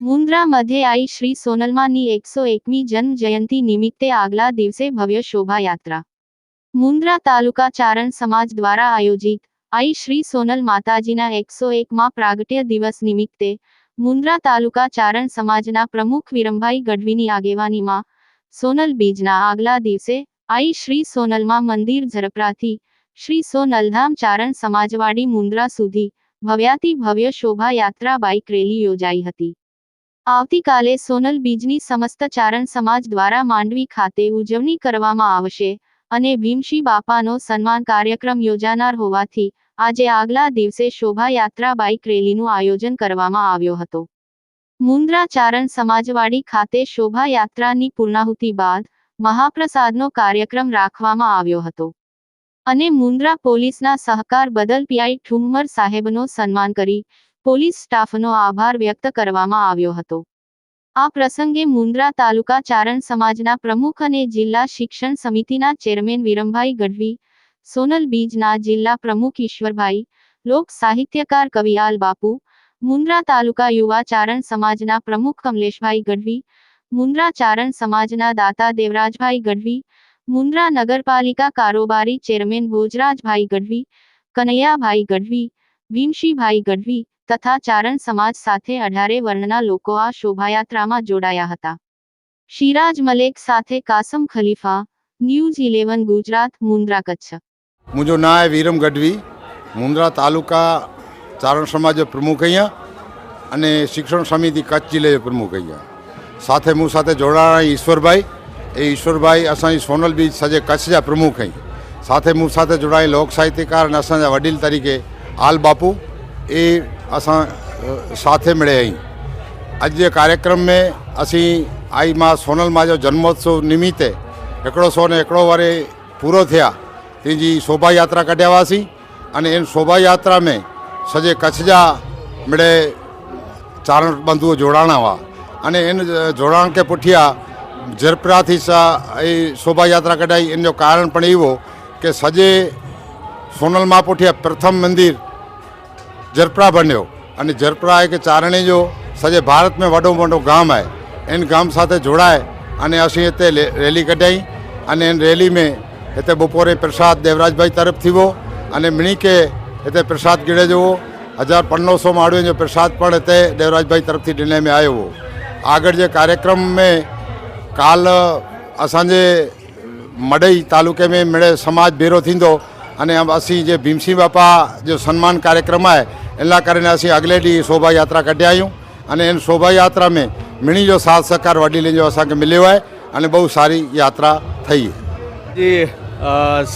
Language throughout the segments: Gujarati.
મુન્દ્રા મધ્ય આઈ શ્રી સોનલમાની એકસો એકમી જન્મ જયંતિ નિમિત્તે આગલા દિવસે ભવ્ય શોભાયાત્રા. મુન્દ્રા તાલુકા ચારણ સમાજ દ્વારા આયોજિત આઈ શ્રી સોનલ માતાજીના એકસો એકમાં પ્રાગટ્ય દિવસ નિમિત્તે મુન્દ્રા તાલુકા ચારણ સમાજના પ્રમુખ વિરમભાઈ ગઢવીની આગેવાનીમાં સોનલ બીજના આગલા દિવસે આઈ શ્રી સોનલમાં મંદિર ઝરપરાથી શ્રી સોનલધામ ચારણ સમાજવાડી મુન્દ્રા સુધી ભવ્યાતિ ભવ્ય શોભાયાત્રા બાઇક રેલી યોજાઈ હતી. આવતીકાલે સોનલ બીજની સમસ્ત ચારણ સમાજ દ્વારા માંડવી ખાતે ઉજવણી કરવામાં આવશે અને ભીમશી બાપાનો સન્માન કાર્યક્રમ યોજાનાર હોવાથી આજે આગલા દિવસે શોભાયાત્રા બાઇક રેલીનું આયોજન કરવામાં આવ્યો હતો. મુન્દ્રા ચારણ સમાજવાડી ખાતે શોભાયાત્રાની પૂર્ણાહુતિ બાદ મહાપ્રસાદનો કાર્યક્રમ રાખવામાં આવ્યો હતો. અને મુન્દ્રા પોલીસના સહકાર બદલ પીઆઈ ઠુમ્મર સાહેબનો સન્માન કરી પોલીસ સ્ટાફનો આભાર વ્યક્ત કરવામાં આવ્યો હતો. આ પ્રસંગે મુન્દ્રા તાલુકા ચારણ સમાજના પ્રમુખ અને જિલ્લા શિક્ષણ સમિતિના ચેરમેન વિરમભાઈ ગઢવી, સોનલ બીજના જિલ્લા પ્રમુખ ઈશ્વરભાઈ, લોક સાહિત્યકાર કવિયાલ બાપુ, મુન્દ્રા તાલુકા યુવા ચારણ સમાજના પ્રમુખ કમલેશભાઈ ગઢવી મુન્દ્રા ચારણ સમાજના દાતા દેવરાજભાઈ ગઢવી, મુન્દ્રા નગરપાલિકા કારોબારી ચેરમેન ભોજરાજભાઈ ગઢવી, કનૈયાભાઈ ગઢવી ભીમશીભાઈ ગઢવી તથા ચારણ સમાજ સાથે અઢારે વર્ણના લોકો આ શોભાયાત્રામાં જોડાયા હતા. શિરાજ મલેક સાથે કાસમ ખલીફા, ન્યૂઝ ઇલેવન ગુજરાત, મુન્દ્રા કચ્છ. મુજો ના વીરમ ગઢવી, મુન્દ્રા તાલુકા ચારણ સમાજ પ્રમુખ અહીંયા અને શિક્ષણ સમિતિ કચ્છ જિલ્લા પ્રમુખ અહીંયા. સાથે मूं સાથે જોડાણા ઈશ્વરભાઈ એ ईश्वरभाई असांजी सोनल बि सॼे कच्छ जा प्रमुख आहिनि સાથે मूं સાથે જોડાઈ લોક સાહિત્યકાર અને અસાંજા વડીલ તરીકે આલ બાપુ એ અસાं સાથે મળે અહીં આજે કાર્યક્રમ મેં અसीं आई मां सोनल मां जो जन्मोत्सव निमित्ते हिकिड़ो सौ ने हिकिड़ो वारे पूरो थिया तंहिंजी शोभा यात्रा कढिया हुआसीं अने इन शोभा यात्रा में सॼे कच्छ जा मिड़े चारण बंधू जोड़ाणा हुआ અને એનું જોડાણ કે પુઠિયા ઝરપરાથી એ શોભાયાત્રા કઢાઈ એનો કારણ પણ એવો કે સજે સોનલ માપોઠિયા પ્રથમ મંદિર જરપરા બન્યો. અને જરપરા એક ચારણી જો સજે ભારત મેં વડો મોટો ગામ આય. એને ગામ સાથે જોડાય અને અસી હિતે રેલી કઢાઈ અને એને રેલી મેં હિતે બપોરે પ્રસાદ દેવરાજભાઈ તરફ થયો અને મિણીકે હિતે પ્રસાદ ગીડે જવો. હજાર પંદરસોમાં આવ્યો પ્રસાદ પણ હિતે દેવરાજભાઈ તરફથી ડિલે મેં આવ્યો આગળ जे कार्यक्रम में काल असांजे मडई तालुके में मिड़े समाज भेरो थींदो अने असीं जे भीमसी बापा जो सन्मान कार्यक्रम आहे इन लाइ करे असीं अॻिले ॾींहुं शोभा यात्रा कढिया आहियूं अने इन शोभा यात्रा में मिणी जो साथ सहकार वडीलनि जो असांखे मिलियो आहे અને બહુ સારી યાત્રા થઈ જે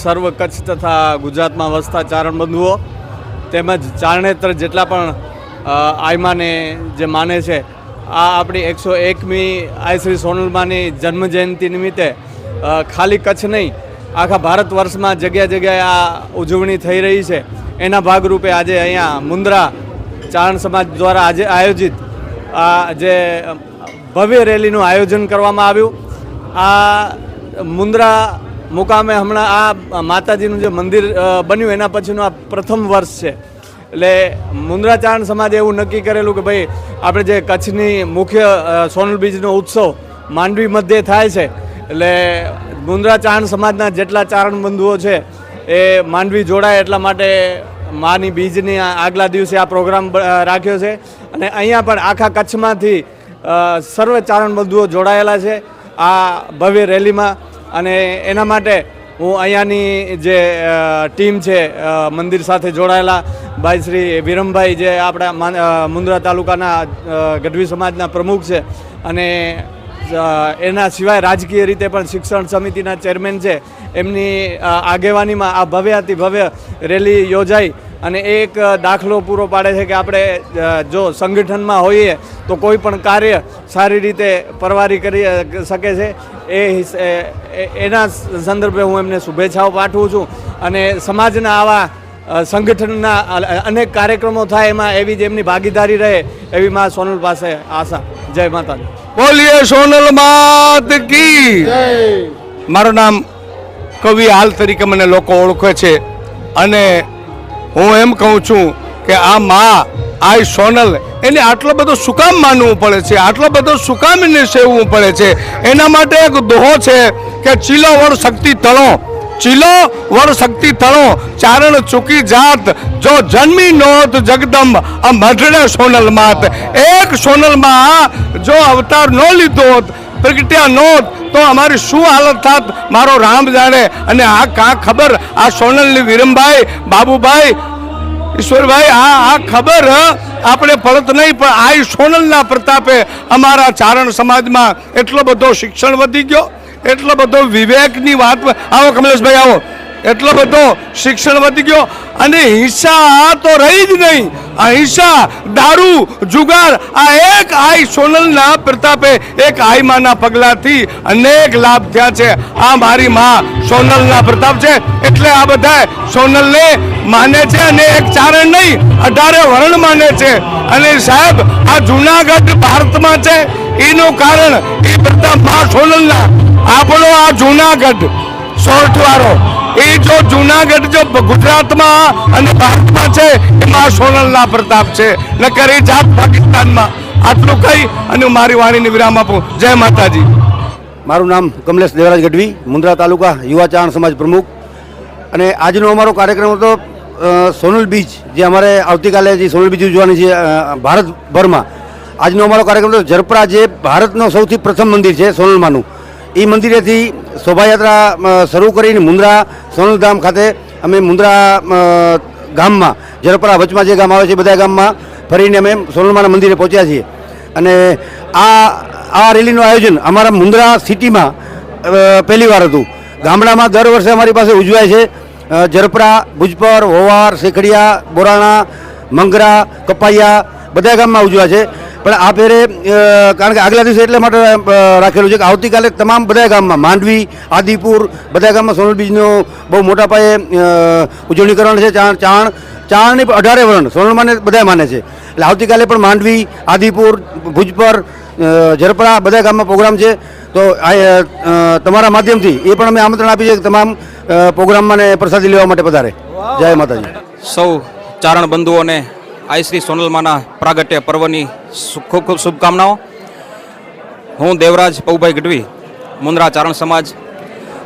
સર્વ કચ્છ તથા ગુજરાતમાં વસતા ચારણબંધુઓ તેમજ ચારણેતર જેટલા પણ આયમાને જે માને છે આ આપણી એકસો એકમી આઈ શ્રી સોનલમાની જન્મ જયંતિ નિમિત્તે ખાલી કચ્છ નહીં, આખા ભારત વર્ષમાં જગ્યા જગ્યાએ આ ઉજવણી થઈ રહી છે. એના ભાગરૂપે આજે અહીંયા મુન્દ્રા ચારણ સમાજ દ્વારા આજે આયોજિત આ જે ભવ્ય રેલીનું આયોજન કરવામાં આવ્યું. આ મુન્દ્રા મુકામે હમણાં આ માતાજીનું જે મંદિર બન્યું, એના પછીનું આ પ્રથમ વર્ષ છે. એટલે મુન્દ્રા ચારણ સમાજે એવું નક્કી કરેલું કે ભાઈ, આપણે જે કચ્છની મુખ્ય સોનલ બીજનો ઉત્સવ માંડવી મધ્યે થાય છે, એટલે મુન્દ્રા ચારણ સમાજના જેટલા ચારણ બંધુઓ છે, એ માંડવી જોડાય એટલા માટે માની બીજની આગલા દિવસે આ પ્રોગ્રામ રાખ્યો છે. અને અહીંયા પણ આખા કચ્છમાંથી સર્વે ચારણ બંધુઓ જોડાયેલા છે આ ભવ્ય રેલીમાં. અને એના માટે હું અહીંયાની જે ટીમ છે મંદિર સાથે જોડાયેલા ભાઈ શ્રી વિરમભાઈ જે આપણા માન- મુન્દ્રા તાલુકાના ગઢવી સમાજના પ્રમુખ છે અને એના સિવાય રાજકીય રીતે પણ શિક્ષણ સમિતિના ચેરમેન છે. એમની આગેવાનીમાં આ ભવ્યાતિ ભવ્ય રેલી યોજાઈ અને એક દાખલો પૂરો પાડે છે કે આપણે જો સંગઠનમાં હોઈએ તો કોઈ પણ કાર્ય સારી રીતે પરવારી કરી શકે છે. એ એના સંદર્ભે હું એમને શુભેચ્છાઓ પાઠવું છું. અને સમાજના આવા સંગઠનના અનેક કાર્યક્રમો થાય એમાં એવી જ એમની ભાગીદારી રહે એવી મા સોનલ પાસે આશા. જય માતાજી. બોલીએ સોનલ માત કી. મારું નામ કવિ હાલ તરીકે મને લોકો ઓળખે છે. અને હું એમ કહું છું કે આ મા, આ સોનલ, એને આટલો બધો સુકામ માનવું પડે છે? આટલો બધો સુકામ એને સેવવું પડે છે? એના માટે એક દોહો છે કે ચીલો વડ શક્તિ તળો. ચીલો વડ શક્તિ તળો. ચારણ ચૂકી જાત. જો જન્મી નોત જગદંબ, આ મઢડે સોનલ માત. એક સોનલમાં જો અવતાર ન લીધો હોત પ્રગટ્યા નોત તો અમારી શું હાલત થાત? મારો રામ જાણે. અને આ કાં ખબર? આ સોનલની વિરમભાઈ, બાબુભાઈ, ઈશ્વરભાઈ, આ આ ખબર આપણે ફળત નહીં, પણ આ સોનલના પ્રતાપે અમારા ચારણ સમાજમાં એટલો બધો શિક્ષણ વધી ગયો, એટલો બધો વિવેકની વાત આવો કમલેશભાઈ, આવો. એટલો બધો શિક્ષણ વધી ગયો અને હિંસા તો રહી જ નહીં. આ હિંસા, દારૂ, જુગાર, આ એક આઈ સોનલના પ્રતાપે એક આઈમાના પગલાથી અનેક લાભ થયા છે. આ મારી માં સોનલના પ્રતાપ છે. એટલે આ બધા સોનલને માને છે અને એક ચારણ નહીં, અઢારે વર્ણ માને છે. અને સાહેબ, આ જુનાગઢ ભારતમાં છે. એનું કારણ એ પ્રતાપમાં સોનલના. આપણો આ જુનાગઢ સોર્ટ વાળો એ જો જુનાગઢ જો ગુજરાતમાં અને ભારતમાં છે, એમાં સોનલના પ્રતાપ છે. નકર એ જાત પાકિસ્તાનમાં. આટલું કહી અને હું મારી વાણીને વિરામ આપું. જય માતાજી. મારું નામ કમલેશ દેવરાજ ગઢવી, મુન્દ્રા તાલુકા યુવા ચારણ સમાજ પ્રમુખ. અને આજનો અમારો કાર્યક્રમ હતો સોનલ બીચ, જે અમારે આવતીકાલે જે સોનલ બીચ ઉજવવાની છે ભારતભરમાં. આજનો અમારો કાર્યક્રમ જરપરા જે ભારતનો સૌથી પ્રથમ મંદિર છે, સોનલમાનું. એ મંદિરેથી શોભાયાત્રા શરૂ કરીને મુન્દ્રા સોનલધામ ખાતે અમે મુન્દ્રા ગામમાં જરપરા વચમાં જે ગામ આવે છે બધા ગામમાં ફરીને અમે સોનલમાના મંદિરે પહોંચ્યા છીએ. અને આ આ રેલીનું આયોજન અમારા મુન્દ્રા સિટીમાં પહેલીવાર પહેલી વાર હતું. ગામડામાં દર વર્ષે અમારી પાસે ઉજવાય છે જરપરા ભુજપર હોવાર શેખડિયા, બોરાણા, મંગરા કપાયા બધા ગામમાં ઉજવાય છે. પણ આ ફેરે કારણ કે આગલા દિવસે એટલે માટે રાખેલું છે કે આવતીકાલે તમામ બધા ગામમાં, માંડવી, આદિપુર બધા ગામમાં સોનલ બીજનો બહુ મોટા પાયે ઉજવણી કરવાની છે ચાણ ચાણ, ચાણની પણ અઢારે વર્ણ સોનલમાને બધા માને છે. એટલે આવતીકાલે પણ માંડવી, આદિપુર, ભુજપર ઝરપરા બધા ગામમાં પ્રોગ્રામ છે. તો તમારા માધ્યમથી એ પણ અમે આમંત્રણ આપી છે કે તમામ પ્રોગ્રામમાં પ્રસાદી લેવા માટે પધારે. જય માતાજી. સૌ ચારણ બંધુઓને આઈ શ્રી સોનલમાના પ્રાગટ્ય પર્વની ખૂબ ખૂબ શુભકામનાઓ. હું દેવરાજ પૌભાઈ ગઢવી, મુન્દ્રા ચારણ સમાજ.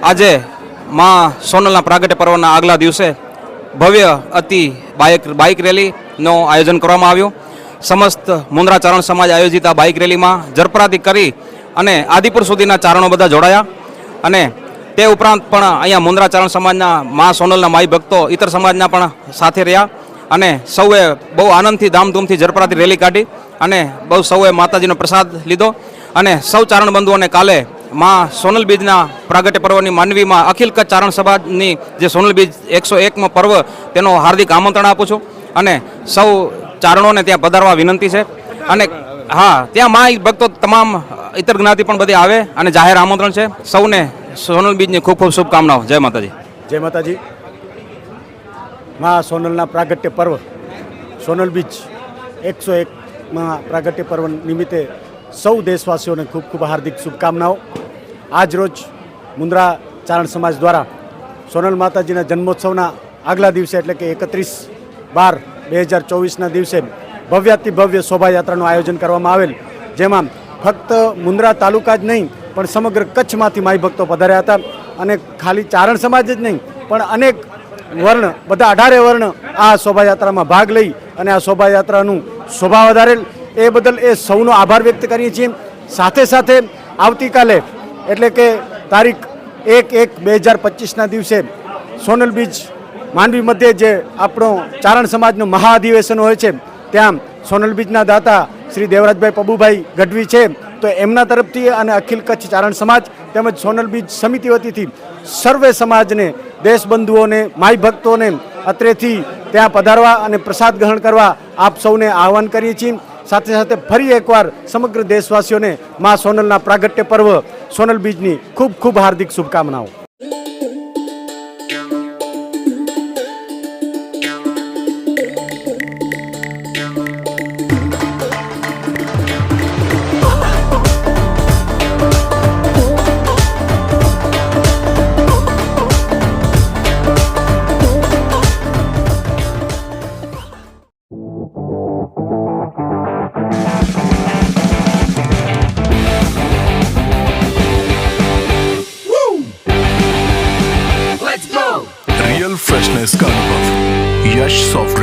આજે મા સોનલના પ્રાગટ્ય પર્વના આગલા દિવસે ભવ્ય અતિ બાઇક બાઇક રેલીનું આયોજન કરવામાં આવ્યું. સમસ્ત મુન્દ્રા ચારણ સમાજ આયોજિત આ બાઇક રેલીમાં જરપરાથી કરી અને આદિપુર સુધીના ચારણો બધા જોડાયા. અને તે ઉપરાંત પણ અહીંયા મુન્દ્રા ચારણ સમાજના મા સોનલના માઈ ભક્તો ઇતર સમાજના પણ સાથે રહ્યા. અને સૌએ બહુ આનંદથી ધામધૂમથી જરપરાથી રેલી કાઢી અને બહુ સૌએ માતાજીનો પ્રસાદ લીધો. અને સૌ ચારણ બંધુઓને કાલે માં સોનલ બીજના પ્રાગટ્ય પર્વની માનવીમાં અખિલ કચ્છ ચારણ સમાજની જે સોનલ બીજ એકસો એકમો પર્વ તેનો હાર્દિક આમંત્રણ આપું છું. અને સૌ ચારણોને ત્યાં પધારવા વિનંતી છે. અને હા, ત્યાં મા ભક્તો તમામ ઇતર જ્ઞાતિ પણ બધી આવે અને જાહેર આમંત્રણ છે. સૌને સોનલ બીજની ખૂબ ખૂબ શુભકામનાઓ. જય માતાજી. જય માતાજી. મા સોનલના પ્રાગટ્ય પર્વ, સોનલ બીચ એકસો એકમાં પ્રાગટ્ય પર્વ નિમિત્તે સૌ દેશવાસીઓને ખૂબ ખૂબ હાર્દિક શુભકામનાઓ. આજ રોજ મુન્દ્રા ચારણ સમાજ દ્વારા સોનલ માતાજીના જન્મોત્સવના આગલા દિવસે એટલે કે એકત્રીસ બાર બે હજાર ચોવીસના દિવસે ભવ્યાતિ ભવ્ય શોભાયાત્રાનું આયોજન કરવામાં આવેલ, જેમાં ફક્ત મુન્દ્રા તાલુકા જ નહીં, પણ સમગ્ર કચ્છમાંથી માઈ ભક્તો પધાર્યા હતા. અને ખાલી ચારણ સમાજ જ નહીં, પણ અનેક વર્ણ, બધા અઢારે વર્ણ આ શોભાયાત્રામાં ભાગ લઈ અને આ શોભાયાત્રાનું શોભા વધારેલ. એ બદલ એ સૌનો આભાર વ્યક્ત કરીએ છીએ. સાથે સાથે આવતીકાલે, એટલે કે તારીખ એક એક બે હજાર પચીસના દિવસે, સોનલ બીચ માંડવી મધ્યે જે આપણો ચારણ સમાજનું મહાઅધિવેશન હોય છે, ત્યાં સોનલ બીચના દાતા શ્રી દેવરાજભાઈ પબુભાઈ ગઢવી છે. તો એમના તરફથી અને અખિલ કચ્છ ચારણ સમાજ તેમજ સોનલ બીજ સમિતિ વતીથી સર્વે સમાજને, દેશબંધુઓને માય ભક્તોને અત્રેથી ત્યાં પધારવા અને પ્રસાદ ગ્રહણ કરવા આપ સૌને આહવાન કરીએ છીએ. સાથે સાથે ફરી એકવાર સમગ્ર દેશવાસીઓને મા સોનલના પ્રાગટ્ય પર્વ, સોનલ બીજની ખૂબ ખૂબ હાર્દિક શુભકામનાઓ. Soft.